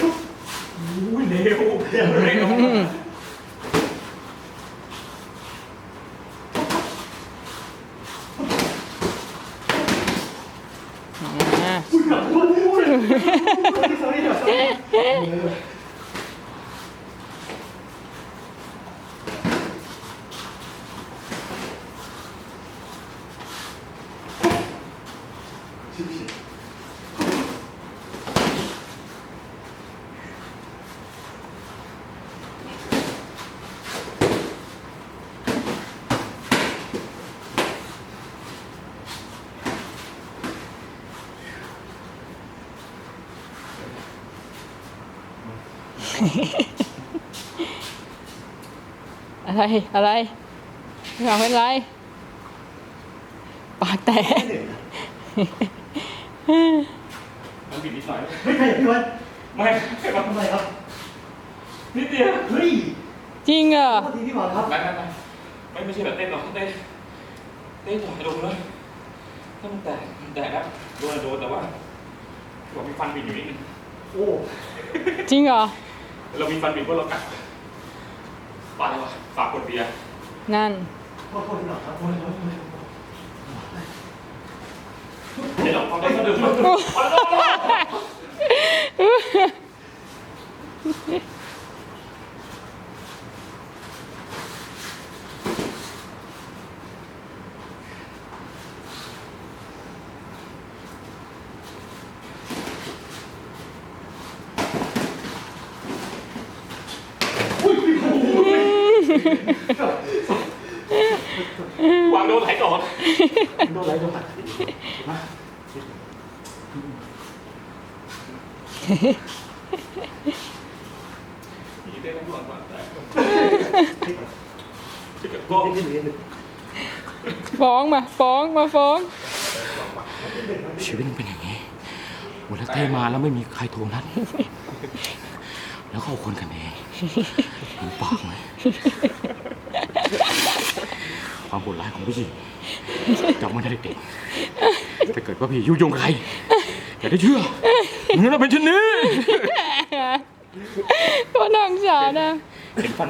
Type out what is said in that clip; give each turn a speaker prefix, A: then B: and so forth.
A: อุ้ยเร็วเร็วเร็ว
B: อ่า
A: อุ้ยแบบอุ้ยอุ้ยสอรี่ สอรี่
B: อะไร อะไรอยากเป็นไร ปากแตก
A: มันบิดนิดหน่อย
C: เฮ้ยใครอยากพี่วัน
A: ไม่ไม่มา
C: ทำไมครับ
A: นิดเดียว
C: เฮ้ย
B: จริงเหรอ
C: โทษทีพี่หวังครับ
A: ไม่ไม่ไม่ไม่ไม่ใช่แบบเต้นหรอกเต้นเต้นหน่อยลงเลยถ้ามันแตกมันแตกแล้วโดนโดนแต่ว่าเรามีฟันบิดอยู่นิดนึง
C: โอ้
B: จริงเหรอ
A: เรามีฟันบิดเพราะเรากัดฝากเลยฝากกดเบียร์
B: นั่น
C: โทษโทษพี่หวังครับโทษโทษโทษโทษ
A: เดี๋ยวเรางได้ก็ดื่มวางโดนไหลก่อน
C: โดนอะไรโดนไรม
B: ฟ้องมา ฟ้องมาฟ้อง
D: ชีวิตมันเป็นอย่างนี้วันล้วเต้มาแล้วไม่มีใครโทรนัด แล้วก็เอาคนกันเองเห็นปากไหมความโหดร้ายของผู้หญิงจำไว้นะเด็กๆถ้าเกิดว่าพี่ยุยงใคร อย่าได้เชื่อเนื้อเป็นเช่นนี้
B: ก็นังสารนะ
A: เห็นฟัน